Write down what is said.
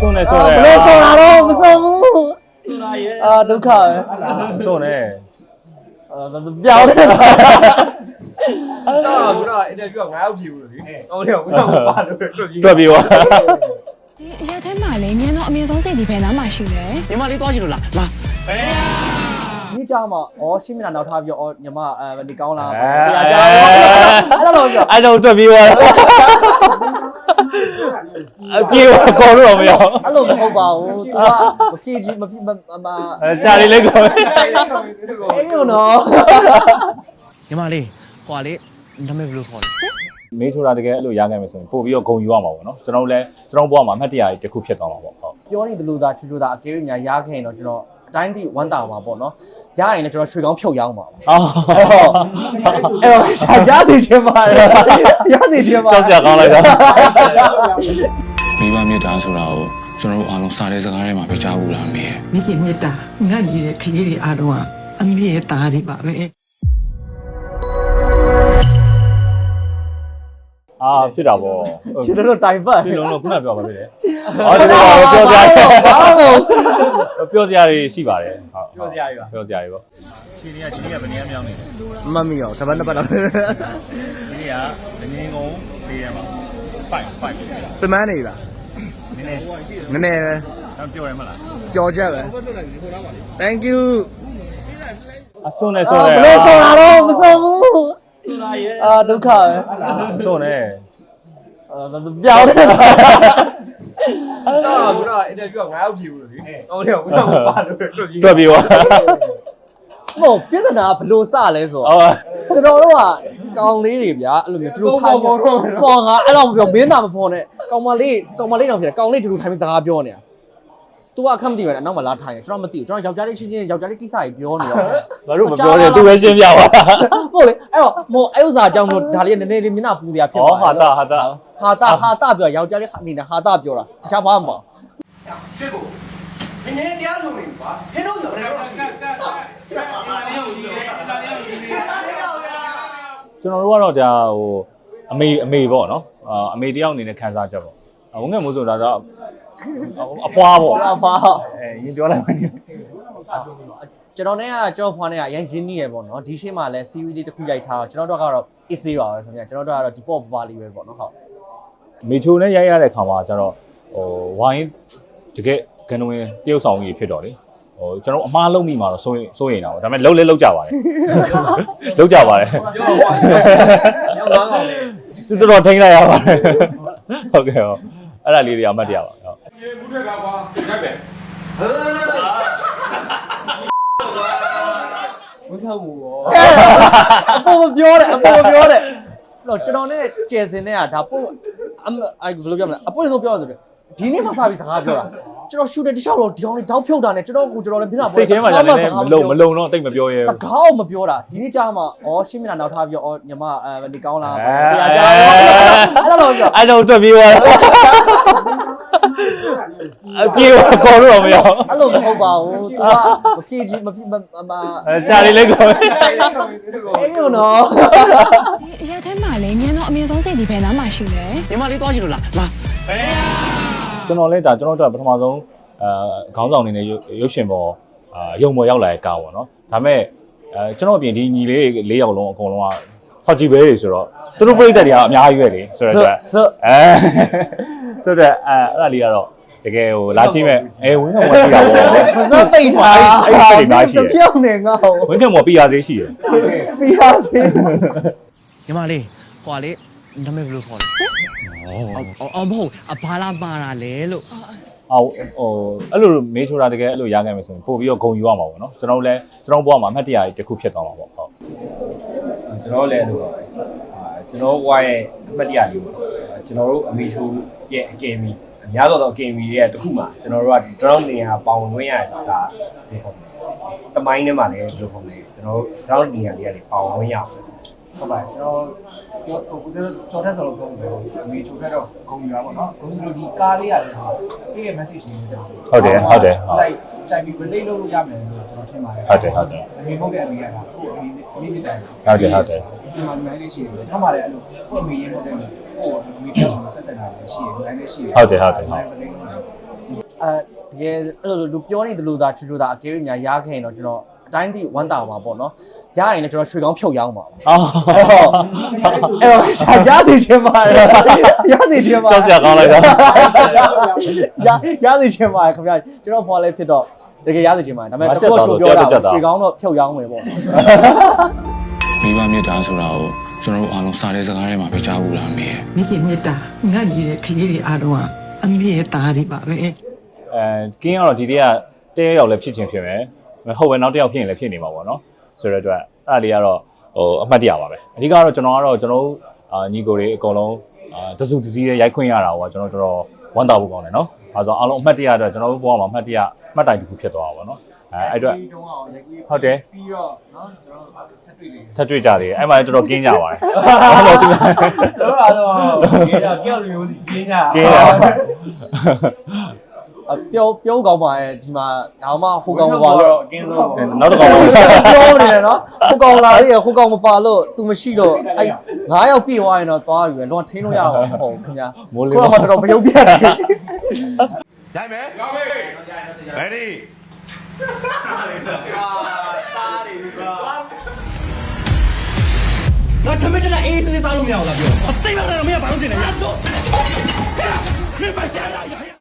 စွန့်နေအာစွန့်နေဘယ်လိုခေါ်တာတော့မစုံဘူးအာဒုက္ခပဲစွန့်နေအာပြောင်းနေတာတော့ခုနကအင်တာဗျူးက9ယောက်ပြည့်ဘူးလေ။ဟုတ်တယ်ခုနကပါလို့တွေ့ပြီတွက်ပြီးသွားဒီအရက်ထဲမှာလေညံတော့အမြင့်ဆုံးစိတ်ဒီဘယ်နားမှာရှိလဲညီမလေးသွားကြည့်လို့လားလာဒီကြောင်မှာဩရှင်းမနာနောက်ထားပြီးတော့ဩညီမအဲဒီကောင်းလားအဲတရားကြောင်အဲ့လိုပြောအဲ့တော့တွက်ပြီးသွား အပြေကော်လို့မရအောင်အဲ့လိုမဟုတ်ပါဘူး तू ကမဖြည့်ကြီးမဖြည့်မမအဲရှာလေးလေးကော်အဲ့လိုနော်ညီမလေးဟွာလေးနာမည်ဘယ်လိုခေါ်လဲမေးထိုးတာတကယ်အဲ့လိုရခဲ့မယ်ဆိုရင်ပို့ပြီးတော့ဂုံယူရမှာပေါ့နော်ကျွန်တော်တို့လည်းကျွန်တော်ဘဝမှာအမှတ်တရတစ်ခုဖြစ်သွားမှာပေါ့ဟုတ်ပြောနေတယ်လို့သာချူချူသာအကယ်၍ညာရခဲ့ရင်တော့ကျွန်တော် အတိုင်းတိဝမ်းတာပါပေါ့နော်ရရင်လည်းကျွန်တော်ရွှေကောင်းဖြုတ်ရအောင်ပါအော်အဲ့တော့အဲ့တော့ရှာရစီချင်းပါတယ်ရစီချင်းပါကြောက်ကြကောင်းလိုက်တာမိဘမြတ်တာဆိုတာကိုကျွန်တော်တို့အားလုံးစားတဲ့စကားထဲမှာပဲကြားဘူးလားမေ။မိခင်မေတ္တာငတ်နေတဲ့ကလေးတွေအားလုံးကအမေရဲ့သားတွေပါပဲ အာဖြစ်တာပေါ့ကျွန်တော်တို့တိုင်ပတ်ဒီလုံးလုံးခုနပြောပါသေးတယ်အော်ဒီလိုပြောစရာဘာလို့ပြောစရာတွေရှိပါတယ်ဟုတ်ပြောစရာတွေပါပြောစရာတွေပေါ့ခြေတွေကခြေတွေကဘယ်နေရာမြောင်းနေလဲမမီရောတပတ်နှစ်ပတ်တော့ခြေတွေကငငင်းကုန်ပေးရမှာ5 5ပမန်းနေလားနည်းနည်းနည်းနည်းတော့ပြောရမလားကြော်ချက်ပဲ Thank you အစွန်းနဲ့စွန်းအာနဲ့ ဘယ်လိုခေါ်တာတော့မစုံဘူး အာဒုက္ခပဲစွန်းနဲ့အာပြောင်းနေတာတော့ခုနကအင်တာဗျူးက9ယောက်ပြည့်ဘူးလေ။ဟုတ်တယ်ခုနကပါလို့တွေ့ပြီတွက်ပြီးသွားမဟုတ်ပြဿနာကဘယ်လိုစလဲဆိုတော့အော်ကျွန်တော်တို့ကကောင်လေးတွေဗျာအဲ့လိုမျိုးသူတို့ဖိုင်ပေါ်ငါအဲ့လိုမပြောမင်းသားမဖော်နဲ့ကောင်မလေးကောင်မလေးတော့ဖြစ်တယ်ကောင်လေးတူတူထိုင်ပြီးစကားပြောနေတာ तू ကအခက်မသိပဲအနောက်မှာလာထိုင်တယ်ကျွန်တော်မသိဘူးကျွန်တော်ယောက်ျားလေးချင်းချင်းယောက်ျားလေးကိစ္စကြီးပြောနေတော့ဘာလို့မပြောလဲသူပဲရှင်းပြပါဟုတ်လေအဲ့တော့မို့အဲ့ဥစ္စာအကြောင်းလို့ဒါလေးနည်းနည်းလေးမျက်နှာပူစရာဖြစ်ဩသွားဟာတာဟာတာဟာတာဟာတာပြောယောက်ျားလေးအနေနဲ့ဟာတာပြောတာတခြားဘာမှမပေါ့ရွှေကိုနည်းနည်းတရားလုံးနေကွာဟင်းတို့ရောလည်းတော့ရှိတယ်ဆောက်ကျွန်တော်တို့ကတော့ဒါဟိုအမေအမေပေါ့နော်အာအမေတယောက်အနေနဲ့ခံစားချက်ပေါ့ဝန်ငယ်မို့ဆိုတာတော့ အဖွားပေါ့ဟာဘာအဲရင်ပြောလိုက်မယ်ကျွန်တော်နဲ့ကကျွန်တော်ဖွားနဲ့ကအရင်ရင်းနှီးရပေါ့နော်ဒီရှေ့မှာလည်း series လေးတစ်ခုရိုက်ထားတော့ကျွန်တော်တို့ကတော့ easy ပါပဲခင်ဗျာကျွန်တော်တို့ကတော့ဒီပေါ့ပါလေးပဲပေါ့နော်ဟုတ်မေချိုနဲ့ရိုက်ရတဲ့ခါမှာကျတော့ဟိုဝိုင်းတကယ်ကနဝင်တရုပ်ဆောင်ကြီးဖြစ်တော့လေဟိုကျွန်တော်အမားလုံးမိမှာတော့စိုးရင်စိုးရင်တာပေါ့ဒါပေမဲ့လုံးလဲလုံးကြပါတယ်လုံးကြပါတယ်ပြောဟောရောက်ငါးကောင်လေသူတော်တော်ထိန်းလိုက်ရပါတယ်ဟုတ်ကဲ့ဟုတ်အဲ့ဒါလေးတွေအမှတ်တရပါ ဟုတ်ဝတ်ထောက်မှုရောအပေါ်မပြောတယ်အပေါ်မပြောတယ်တော့ကျွန်တော်နဲ့ကျယ်စင်နဲ့ကဒါပို့အမအဲ့ဘယ်လိုပြောမလဲအပွင့်ဆုံးပြောဆိုတယ်ဒီနေ့မှစပြီးစကားပြောတာကျွန်တော်ရှူတယ်တခြားတော့ဒီကောင်လေးတောက်ဖြုတ်တာနဲ့ကျွန်တော်ကိုကျွန်တော်လည်းပြတာစိတ်ထဲမှာလည်းနည်းနည်းမလုံမလုံတော့တိတ်မပြောရဲစဘူးကားကိုမပြောတာဒီနေ့ကြာမှဩရှင်းမနာနောက်ထားပြီးတော့ဩညီမအဲဒီကောင်းလားအဲတရားကြောင်အဲ့လိုပြောအဲ့တော့တွက်ပြီးသွား အပြေကော်လို့မရအောင်အဲ့လိုမဟုတ်ပါဘူး तू ကမဖြည့်ကြီးမဖြည့်မမအဲရှာလေးလေးကော်အဲ့လိုနော်ဒီအရက်ထဲမှာလေညံတော့အမြင့်ဆုံးစိတ်ဒီဘယ်နားမှာရှိလဲညီမလေးသွားကြည့်လို့လားလာကျွန်တော်လည်းဒါကျွန်တော်တို့ကပထမဆုံးအဲခေါင်းဆောင်အနေနဲ့ရုပ်ရှင်ပေါ်အာရုံပေါ်ရောက်လာတဲ့ကားပေါ့နော်ဒါပေမဲ့အဲကျွန်တော်အပြင်ဒီညီလေး၄ယောက်လုံးအကုန်လုံးကဖတ်ကြည့်ပဲတွေဆိုတော့သူတို့ပြိတ္တတွေကအများကြီးပဲလေဆိုတော့ဆွအဲဆိုတော့အဲအဲ့ဒါလေးကတော့ တကယ်ဟိုလာကြည့်မဲ့အဲဝင်းကမော်ရှိတာပေါ့ ပါစပ်ပိတ်ထားအဲ့ဒီစိတ်တွေများရှိတယ်ပြောင်းနေငါ့ကိုဝင်းကမော်ပြရသေးရှိတယ်ပြရစေ ညီမလေးဟွာလေးနာမည်ဘယ်လိုခေါ်လဲအော်အော်မဟုတ်အဘာလာမာတာလဲလို့အော်ဟိုအဲ့လိုမေးချိုးတာတကယ်အဲ့လိုရခဲ့မယ်ဆိုရင်ပို့ပြီးတော့ဂုံယူရမှာပေါ့နော်ကျွန်တော်တို့လည်းကျွန်တော်ဘဝမှာအမှတ်တရတစ်ခုဖြစ်သွားမှာပေါ့ဟုတ် ကျွန်တော်လည်းလို့ပါပဲအာကျွန်တော်ဝါရဲ့အမှတ်တရလေးပေါ့ကျွန်တော်တို့အမေချိုးရဲ့အကယ်မီ အများသောသောအကယ်မီရဲ့တခုမှကျွန်တော်တို့ကကျွန်တော်နေရာပေါင်ဝင်ရတာဒီဟုတ်တမိုင်းထဲမှာလည်းဒီလိုပုံလေးကျွန်တော်တို့ကျွန်တော်နေရာလေးကနေပေါင်ဝင်ရအောင်ဟုတ်ပါကျွန်တော်ကျွန်တော်ကိုကျော်ထက်ဆိုလို့ပြောတယ်အမေချိုးထက်တော့ဂုံယူတာပေါ့နော်ဂုံယူလို့ဒီကားလေးရတယ်ဆိုတော့ဒီရဲ့ message လေးတွေဟုတ်တယ်ဟုတ်တယ်ဟုတ်ကြိုက်ကြိုက်ပြီး relate လုပ်လို့ရမယ်လို့ကျွန်တော်ထင်ပါတယ်ဟုတ်တယ်ဟုတ်တယ်အမေဟုတ်တဲ့အမေကဒါကိုအမေအမေမြစ်တယ်ဟုတ်တယ်ဟုတ်တယ်ဒီမှာနိုင်လေးရှိတယ်ကျွန်တော်မှလည်းအဲ့လိုကိုအမေရေးဟုတ်တယ်ကိုအမေပြောင်း ဆက်ဆက်တာလည်းရှိတယ်နိုင်လေးရှိတယ်ဟုတ်တယ်ဟုတ်တယ်ဟုတ်ဒီတကယ်အဲ့လိုလူပြောနေတယ်လို့သာချူချူသာအကယ်၍များရခဲ့ရင်တော့ကျွန်တော်အတိုင်းတိဝမ်းတာပါပေါ့နော်ရရင်လည်းကျွန်တော်ရွှေကောင်းဖြုတ်ရောင်းပါဘူးအော်အဲ့တော့အဲ့တော့ရှာရစီချင်းပါတယ်ရစီချင်းပါကြောက်ကြကောင်းလိုက်တာရရစီချင်းပါခင်ဗျာကျွန်တော်ဖွာလဲဖြစ်တော့တကယ်ရစီချင်းပါဒါပေမဲ့တစ်ခုချိုးပြောတာရွှေကောင်းတော့ဖြုတ်ရောင်းမယ်ပေါ့မိဘမြတ်တာဆိုတာကို ကျွန်တော်တို့အားလုံးစားတဲ့စကားတွေမှာပဲကြားဘူးလားမေမိခင်မြတ်တာငတ်နေတဲ့ကလေးတွေအားလုံးကအမေရဲ့သားတွေပါပဲအဲကင်းကတော့ဒီတည်းကတဲရောက်လည်းဖြစ်ချင်းဖြစ်မယ်ဟုတ်ပဲနောက်တစ်ယောက်ဖြစ်ရင်လည်းဖြစ်နေမှာပေါ့နော်ဆိုတဲ့အတွက်အဲ့ဒါလေးကတော့ဟိုအမှတ်တရပါပဲအဓိကတော့ကျွန်တော်ကတော့ကျွန်တော်တို့အာညီကိုတွေအကုန်လုံးအာတစုတစည်းရိုက်ခွင့်ရတာဟောကျွန်တော်တော်တော်ဝမ်းသာဖို့ကောင်းတယ်နော်အဲဆိုအားလုံးအမှတ်တရအတွက်ကျွန်တော်တို့ဘဝမှာအမှတ်တရအမှတ်တိုင်တစ်ခုဖြစ်သွားတာပေါ့နော် အဲအဲ့အတွက်ဟုတ်တယ်ပြီးတော့နော်ကျွန်တော်ထပ်တွေ့လေထပ်တွေ့ကြသေးတယ်အဲ့မှာလည်းတော်တော်ကင်းကြပါတယ်ဟုတ်လို့သူကျွန်တော်အားလုံးကကြောက်ကြောက်လူမျိုးစီကျင်းကြကင်းတာအပြောပြောကောင်းပါရဲ့ဒီမှာဒါမှဟိုကောင်မပါလို့အကင်းဆုံးပေါ့နောက်တစ်ကောင်ပြောနေတယ်နော်ဟိုကောင်လာလေဟိုကောင်မပါလို့ तू မရှိတော့အဲ့ငါးယောက်ပြည့်သွားရင်တော့သွားပြီတော့ထိန်းလို့ရတော့မဟုတ်ဘူးခင်ဗျာမိုးလေးကိုတော့တော်တော်မယုံပြတ်တယ်ရိုက်မယ်ကောင်းပြီ ready ငါထမင်းတက်အေးစစ်စစ်စားလို့မရဘူးလားပြောသိမ့်မလားတော့မင်းကဘာလို့ရှင်လဲငါတို့မင်းပါရှာရ